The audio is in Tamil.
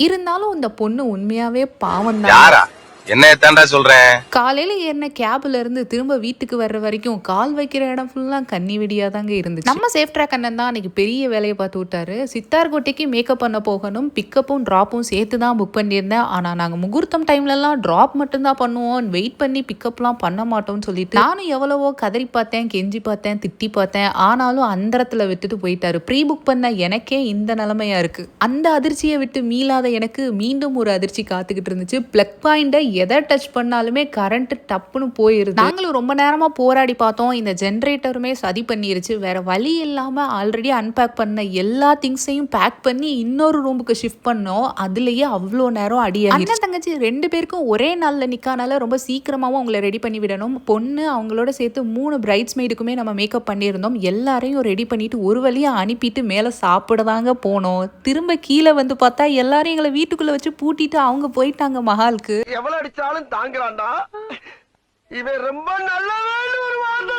இருந்தாலும் இந்த பொண்ணு உண்மையாவே பாவம் தான் என்ன தாண்டா சொல்றேன்? காலையில ஏறின கேப்ல இருந்து திரும்ப வீட்டுக்கு வர்ற வரைக்கும் கால் வைக்கிற இடம் ஃபுல்லா கண்ணி வெடியா தாங்க இருந்துச்சு. நம்ம சேஃப் ட்ராக் அண்ணன் தான் அன்னைக்கு பெரிய வேலையை பார்த்து விட்டாரு. சித்தார்கோட்டைக்கு மேக்கப் பண்ண போகணும் பிக்கப்பும் ட்ராப்பும் சேர்த்து தான் புக் பண்ணியிருந்தேன். ஆனா நாங்க முகூர்த்தம் டைம்ல எல்லாம் ட்ராப் மட்டும்தான் பண்ணுவோம். வெயிட் பண்ணி பிக்கப்லாம் பண்ண மாட்டோம்னு சொல்லிட்டு நானும் எவ்வளவோ கதறி பார்த்தேன் கெஞ்சி பார்த்தேன் திட்டி பார்த்தேன். ஆனாலும் அந்தரத்துல விட்டுட்டு போயிட்டாரு. ப்ரீ புக் பண்ண எனக்கே இந்த நிலைமையா இருக்கு. அந்த அதிர்ச்சியை விட்டு மீளாத எனக்கு மீண்டும் ஒரு அதிர்ச்சி காத்துக்கிட்டு இருந்துச்சு. பிளக் பாயிண்ட எதை டச் பண்ணாலுமே கரண்ட் டப்புன்னு போயிருது. நாங்களும் ரொம்ப நேரமா போராடி பார்த்தோம். இந்த ஜென்ரேட்டருமே சதி பண்ணிருச்சு. வேற வழி இல்லாம ஆல்ரெடி அன்பேக் பண்ண எல்லா திங்ஸையும் பேக் பண்ணி இன்னொரு ரூமுக்கு ஷிஃப்ட் பண்ணோம். அதுலயே அவ்வளோ நேரம் அடி அண்ணன் தங்கச்சி ரெண்டு பேருக்கும் ஒரே நாள்ல நிக்கானால ரொம்ப சீக்கிரமாவும் அவங்கள ரெடி பண்ணி விடணும். பொண்ணு அவங்களோட சேர்த்து மூணு பிரைட்ஸ் மெய்டுக்குமே நம்ம மேக்கப் பண்ணியிருந்தோம். எல்லாரையும் ரெடி பண்ணிட்டு ஒரு வழியா அனுப்பிட்டு மேலே சாப்பிட தாங்க போனோம். திரும்ப கீழே வந்து பார்த்தா எல்லாரையும் எங்களை வீட்டுக்குள்ள வச்சு பூட்டிட்டு அவங்க போயிட்டாங்க மஹாலுக்கு. எவ்வளவு அடிச்சாலும் தாங்குறான்டா. இவன் ரொம்ப நல்லவன்